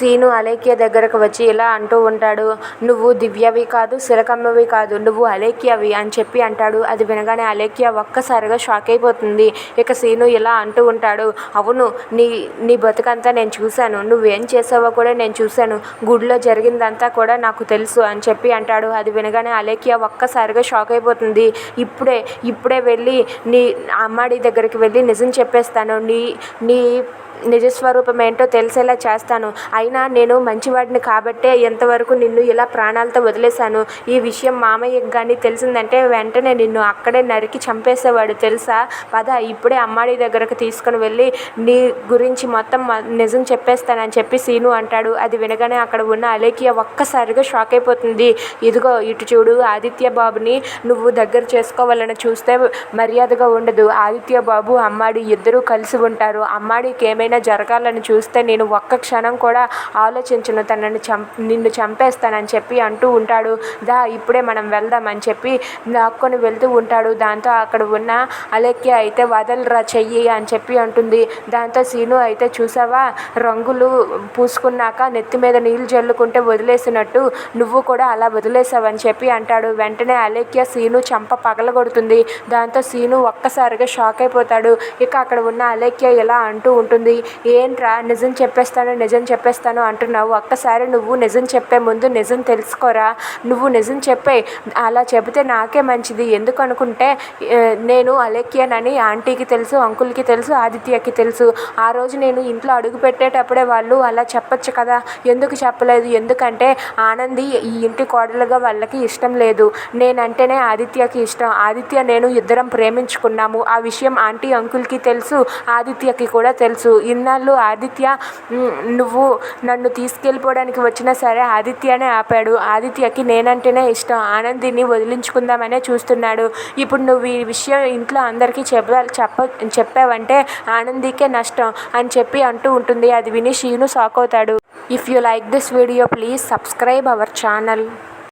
శీను అలేఖ్య దగ్గరకు వచ్చి ఇలా అంటూ ఉంటాడు నువ్వు దివ్యవి కాదు శిలకమ్మవి కాదు నువ్వు అలేఖ్యవి అని చెప్పి అంటాడు. అది వినగానే అలేఖ్య ఒక్కసారిగా షాక్ అయిపోతుంది. ఇక సీను ఇలా అంటూ ఉంటాడు అవును నీ నీ బతుకంతా నేను చూశాను నువ్వేం చేసావో కూడా నేను చూశాను గుడిలో జరిగిందంతా కూడా నాకు తెలుసు అని చెప్పి అంటాడు. అది వినగానే అలేఖ్య ఒక్కసారిగా షాక్ అయిపోతుంది. ఇప్పుడే ఇప్పుడే వెళ్ళి నీ అమ్మాడి దగ్గరికి వెళ్ళి నిజం చెప్పేస్తాను నీ నీ నిజస్వరూపం ఏంటో తెలిసేలా చేస్తాను. అయినా నేను మంచివాడిని కాబట్టే ఎంతవరకు నిన్ను ఇలా ప్రాణాలతో వదిలేశాను? ఈ విషయం మామయ్యకి కానీ తెలిసిందంటే వెంటనే నిన్ను అక్కడే నరికి చంపేసేవాడు తెలుసా? పద ఇప్పుడే అమ్మాడి దగ్గరకు తీసుకుని వెళ్ళి నీ గురించి మొత్తం నిజం చెప్పేస్తానని చెప్పి సీను అంటాడు. అది వినగానే అక్కడ ఉన్న అలేఖ్య ఒక్కసారిగా షాక్ అయిపోతుంది. ఇదిగో ఇటు చూడు ఆదిత్య బాబుని నువ్వు దగ్గర చేసుకోవాలని చూస్తే మర్యాదగా ఉండదు. ఆదిత్య బాబు అమ్మాడి ఇద్దరూ కలిసి ఉంటారు. అమ్మాడికి ఏమైనా జరగాలని చూస్తే నేను ఒక్క క్షణం కూడా ఆలోచించను తనని చం నిన్ను చంపేస్తానని చెప్పి అంటూ ఉంటాడు. దా ఇప్పుడే మనం వెళ్దామని చెప్పి లాక్కొని వెళ్తూ ఉంటాడు. దాంతో అక్కడ ఉన్న అలెక్య అయితే వదలరా చెయ్యి అని చెప్పి అంటుంది. దాంతో సీను అయితే చూసావా రంగులు పూసుకున్నాక నెత్తి మీద నీళ్ళు జల్లుకుంటే వదిలేసినట్టు నువ్వు కూడా అలా వదిలేసావని చెప్పి అంటాడు. వెంటనే అలేఖ్య సీను చంప పగలగొడుతుంది. దాంతో సీను ఒక్కసారిగా షాక్ అయిపోతాడు. ఇక అక్కడ ఉన్న అలేఖ్య ఇలా అంటూ ఉంటుంది. ఏంట్రా నిజం చెప్పేస్తాను నిజం చెప్పేస్తాను అంటున్నావు. ఒక్కసారి నువ్వు నిజం చెప్పే ముందు నిజం తెలుసుకోరా? నువ్వు నిజం చెప్పే అలా చెబితే నాకే మంచిది. ఎందుకు అనుకుంటే నేను అలెక్యనని ఆంటీకి తెలుసు అంకుల్కి తెలుసు ఆదిత్యకి తెలుసు. ఆ రోజు నేను ఇంట్లో అడుగు పెట్టేటప్పుడే వాళ్ళు అలా చెప్పచ్చు కదా? ఎందుకు చెప్పలేదు? ఎందుకంటే ఆనంది ఈ ఇంటి కోడలుగా వాళ్ళకి ఇష్టం లేదు. నేనంటేనే ఆదిత్యకి ఇష్టం. ఆదిత్య నేను ఇద్దరం ప్రేమించుకున్నాము. ఆ విషయం ఆంటీ అంకుల్కి తెలుసు ఆదిత్యకి కూడా తెలుసు. ఇన్నాళ్ళు ఆదిత్య నువ్వు నన్ను తీసుకెళ్ళిపోవడానికి వచ్చినా సరే ఆదిత్యనే ఆపాడు. ఆదిత్యకి నేనంటేనే ఇష్టం. ఆనందిని వదిలించుకుందామనే చూస్తున్నాడు. ఇప్పుడు నువ్వు ఈ విషయం ఇంట్లో అందరికీ చెప్ప చెప్ప చెప్పావంటే ఆనందికే నష్టం అని చెప్పి అంటూ ఉంటుంది. అది విని షీను షాక్ అవుతాడు. If you like this video please subscribe our channel